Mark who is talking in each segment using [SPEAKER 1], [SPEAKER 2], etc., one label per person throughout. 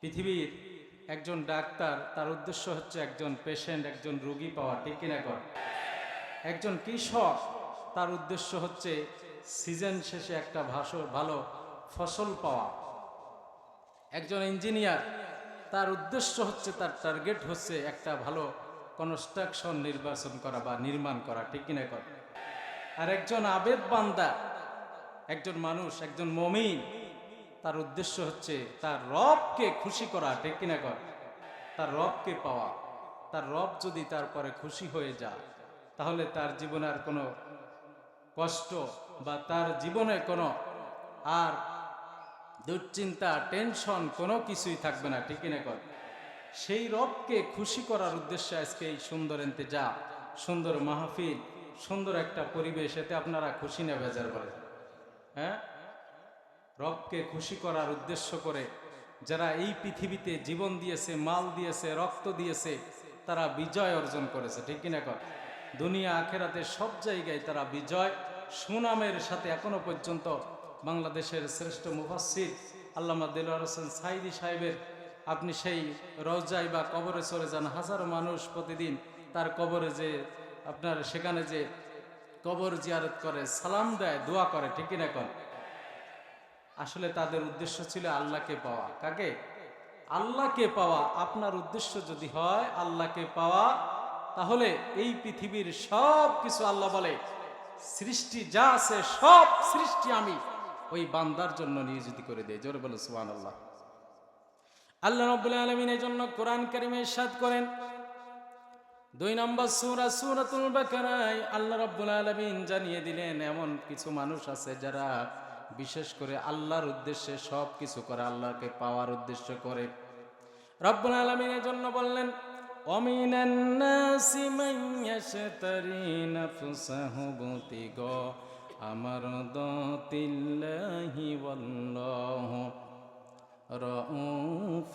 [SPEAKER 1] পৃথিবীর একজন ডাক্তার, তার উদ্দেশ্য হচ্ছে একজন পেশেন্ট একজন রুগী পাওয়া, ঠিক কিনা কর? একজন কৃষক, তার উদ্দেশ্য হচ্ছে সিজন শেষে একটা ভাস, ভালো ফসল পাওয়া। একজন ইঞ্জিনিয়ার তার উদ্দেশ্য হচ্ছে, তার টার্গেট হচ্ছে একটা ভালো কনস্ট্রাকশন নির্বাচন করা বা নির্মাণ করা, ঠিক কিনা কর? আর একজন আবেদ বান্দা, একজন মানুষ, একজন মমিন তার উদ্দেশ্য হচ্ছে তার রবকে খুশি করা, ঠিক কিনা কর? তার রবকে পাওয়া। তার রব যদি তারপরে খুশি হয়ে যায়, তাহলে তার জীবনে আর কোনো কষ্ট বা তার জীবনে কোনো আর দুশ্চিন্তা, টেনশন কোনো কিছুই থাকবে না, ঠিক কিনা কর? সেই রবকে খুশি করার উদ্দেশ্যে আজকে এই সুন্দর এনতে যা সুন্দর মাহফিল, সুন্দর একটা পরিবেশ, এতে আপনারা খুশি না বেজার বলে। হ্যাঁ? রবকে খুশি করার উদ্দেশ্য করে যারা এই পৃথিবীতে জীবন দিয়েছে, মাল দিয়েছে, রক্ত দিয়েছে, তারা বিজয় অর্জন করেছে। ঠিক কিনা কর দুনিয়া, আখেরাতে সব জায়গায় তারা বিজয়, সুনামের সাথে এখনও পর্যন্ত বাংলাদেশের শ্রেষ্ঠ মুফাসির আল্লামা দিলওয়ার হোসেন সাইদি সাহেবের আপনি সেই রোজাই বা কবরে চলে যান, হাজারো মানুষ প্রতিদিন তার কবরে যে আপনার সেখানে যে কবর জিয়ারত করে, সালাম দেয়, দোয়া করে। ঠিক কিনা কর আসলে তাদের উদ্দেশ্য ছিল আল্লাহকে পাওয়া। কাকে? আল্লাহকে পাওয়া। আপনার উদ্দেশ্য যদি হয় আল্লাহকে পাওয়া, তাহলে এই পৃথিবীর সব কিছু আল্লাহ বলে। সৃষ্টি যা আছে, সব সৃষ্টি আমি ওই বান্দার জন্য নিয়োজিত করে দেয় জোরে বলে সুবান আল্লাহ আল্লাহ রব্বুল আলমিন এই জন্য কোরআন কারিমে সাদ করেন, দুই নম্বর সুরা সুরাতুল বাকারায় আল্লাহ রব্বুল আলমিন জানিয়ে দিলেন, এমন কিছু মানুষ আছে যারা বিশেষ করে আল্লাহর উদ্দেশ্যে সব কিছু করে আল্লাহকে পাওয়ার উদ্দেশ্য করে রব্বুল আলমিনের জন্য বললেন ومن الناس من يشتري نفسه ابتغاء مرضات الله والله رؤوف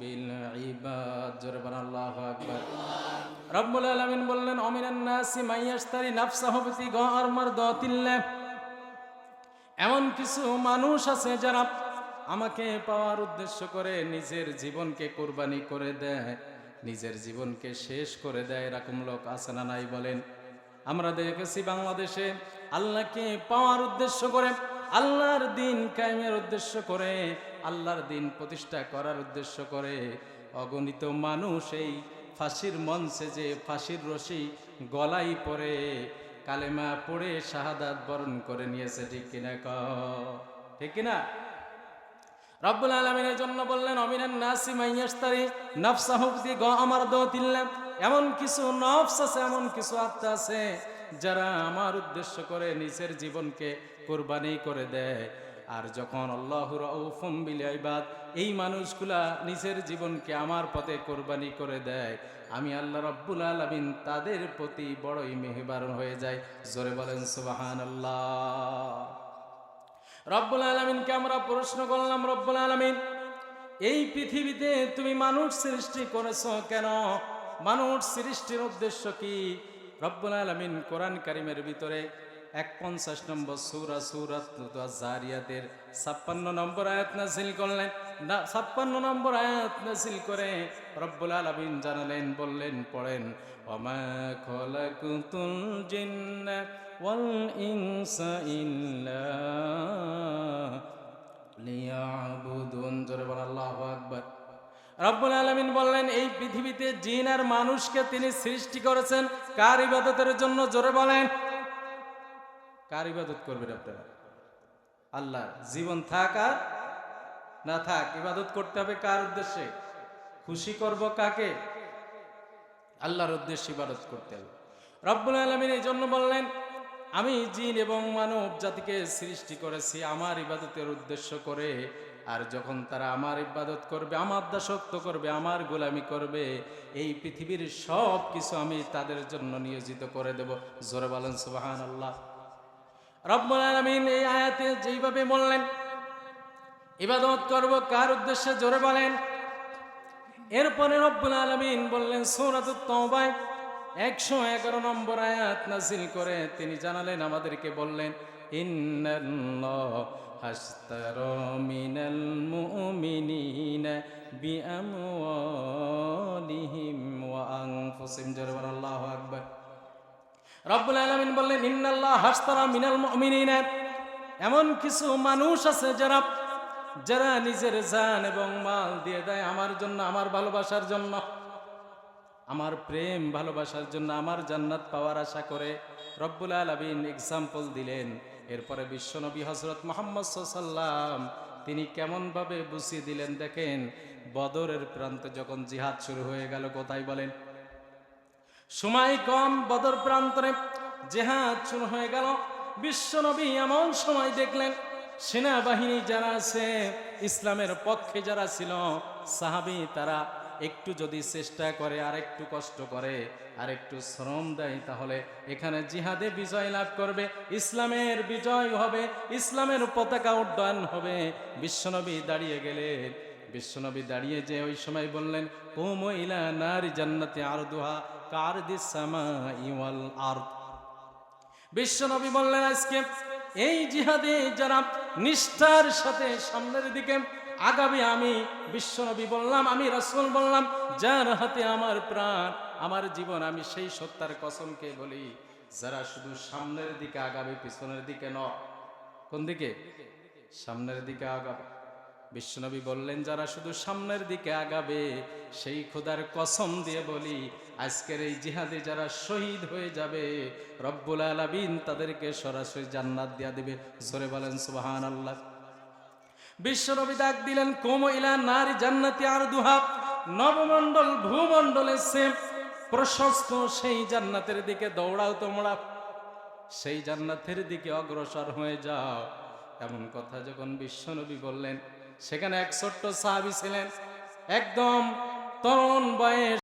[SPEAKER 1] بالعباد জোরে আল্লাহ আকবার রব্বুল আলামিন বললেন অমিনান নাসি মাইয়াশতারি নাফসাহু বিতিগা আর মারদাতিল্লাহ এমন কিছু মানুষ আছে যারা আমাকে পাওয়ার উদ্দেশ্য করে নিজের জীবনকে কোরবানি করে দেয়, নিজের জীবনকে শেষ করে দেয়, এরকম লোক আছে না নাই বলেন? আমরা দেখেছি বাংলাদেশে আল্লাহকে পাওয়ার উদ্দেশ্য করে, আল্লাহর দিন কায়েমের উদ্দেশ্য করে, আল্লাহর দিন প্রতিষ্ঠা করার উদ্দেশ্য করে। অগণিত মানুষ এই ফাঁসির মঞ্চে যে ফাঁসির রশি গলাই পরে কালেমা পড়ে শাহাদাত বরণ করে নিয়েছে, ঠিক কিনা ক? ঠিক কিনা? রব্বুল আলমিনের জন্য বললেন, অমিনান নাসি মাইয়াস্তারি নফসাহুবতি গ আমার দতিল্লাম এমন কিছু নফস আছে, এমন কিছু আত্মা আছে যারা আমার উদ্দেশ্য করে নিজের জীবনকে কোরবানি করে দেয়। আর যখন আল্লাহর ইবাদ, এই মানুষগুলা নিজের জীবনকে আমার পথে কোরবানি করে দেয়, আমি আল্লাহ রব্বুল আলমিন তাদের প্রতি বড়ই মেহবার হয়ে যায় জোরে বলেন সুবাহান আল্লাহ রব্বুল আলমিনকে আমরা প্রশ্ন করলাম, রব্বুল আলমিন, এই পৃথিবীতে তুমি মানুষ সৃষ্টি করেছ কেন? মানুষ সৃষ্টির উদ্দেশ্য কি? রব্বুল আলমিন কোরআন কারিমের ভিতরে এক পঞ্চাশ নম্বর সুরা সুরাত জারিয়াতের ছাপ্পান্ন নম্বর আয়াত নাসিল করলেন। না, ছাপ্পান্ন নম্বর আয়াত নাসিল করে রব্বুল আলমিন জানালেন, বললেন, পড়েন অমা খলাকুতুল জিন্না ওয়াল ইনসা ইল্লা লিয়াবুদুন। জোরে বল আল্লাহু আকবার। রব্বুল আলমিন বললেন, এই পৃথিবীতে জিন আর মানুষকে তিনি সৃষ্টি করেছেন। কার ইবাদতের জন্য? জোরে বলেন কার ইবাদত করবেন আপনারা? আল্লাহ। জীবন থাক আর না থাক, ইবাদত করতে হবে কার উদ্দেশ্যে? খুশি করব কাকে? আল্লাহর উদ্দেশ্যে ইবাদত করতে হবে। রব্বুল আলমিন এই জন্য বললেন, আমি জিন এবং মানব জাতিকে সৃষ্টি করেছি আমার ইবাদতের উদ্দেশ্য করে, আর যখন তারা আমার ইবাদত করবে, আমার দাসত্ব করবে, আমার গোলামি করবে, এই পৃথিবীর সব কিছু আমি তাদের জন্য নিয়োজিত করে দেব। জোরে বলেন সুবাহান আল্লাহ রব্বুল আলমিন এই আয়াতে যেইভাবে বললেন, ইবাদত করব কার উদ্দেশ্যে? জোরে বলেন। এরপরে রব্বুল আলমিন বললেন, সৌরাতুত তওবায় একশো এগারো নম্বর আয়াত নাজিল করে তিনি জানালেন, আমাদেরকে বললেন, ইন্নাল্লাহ হাস্তারো মিনাল মুমিনিনা বিআমওয়ালিহিম ওয়া আনফুসিহিম। জোরে রব্বুল আলামিন বললেন, ইন্নাল্লাহ হাস্তারা মিনাল মুমিনিনা। এমন কিছু মানুষ আছে যারা যারা নিজের জান এবং মাল দিয়ে দেয় আমার জন্য, আমার ভালোবাসার জন্য। আমার প্রেম ভালোবাসার জন্য আমার জান্নাত পাওয়ার আশা করে রব্বুল আলমিন এক্সাম্পল দিলেন। এরপরে বিশ্বনবী হজরত মোহাম্মদ সাল্লাম তিনি কেমনভাবে বুঝিয়ে দিলেন, দেখেন, বদরের প্রান্তে যখন জিহাদ শুরু হয়ে গেল, কোথায় বলেন? সময় কম বদর প্রান্তরে জেহাদ শুরু হয়ে গেল। বিশ্বনবী এমন সময় দেখলেন, সেনাবাহিনী যারা আছে, ইসলামের পক্ষে যারা ছিল, সাহাবি তারা একটু যদি চেষ্টা করে আর একটু কষ্ট করে আর একটু শ্রম দেয়, তাহলে এখানে জিহাদে বিজয় লাভ করবে, ইসলামের বিজয় হবে, ইসলামের পতাকা উড্ডয়ন হবে। বিশ্বনবী দাঁড়িয়ে গেলেন। বিশ্বনবী দাঁড়িয়ে যে ওই সময় বললেন, ও মহিলা, নারী জান্নাতে আর দুহা কার ইওয়াল বিশ্বনবী বললেন, আজকে এই জিহাদে যারা নিষ্ঠার সাথে সামনের দিকে আগামী আমি বিশ্বনবী বললাম, আমি রাসূল বললাম, যার হাতে আমার প্রাণ, আমার জীবন, আমি সেই সত্তার কসমকে বলি, যারা শুধু সামনের দিকে আগাবে, পিছনের দিকে ন কোন দিকে? সামনের দিকে আগাবে। বিশ্বনবী বললেন, যারা শুধু সামনের দিকে আগাবে, সেই খোদার কসম দিয়ে বলি, আজকের এই জিহাদে যারা শহীদ হয়ে যাবে, রব্বুল আলাবিন তাদেরকে সরাসরি জান্নাত দিয়া দিবে। জোরে বলেন সুবহান আল্লাহ বিশ্বনবী ডাক দিলেন, কোম ইলা নারী জান্নাতি আর দুহা নবমণ্ডল, ভূমণ্ডলে সে প্রশস্ত সেই জান্নাতের দিকে দৌড়াও তোমরা। সেই জান্নাতের দিকে অগ্রসর হয়ে যাও। এমন কথা যখন বিশ্বনবী বললেন সেখানে এক ছোট্ট সাহাবি ছিলেন। একদম তরুণ বয়স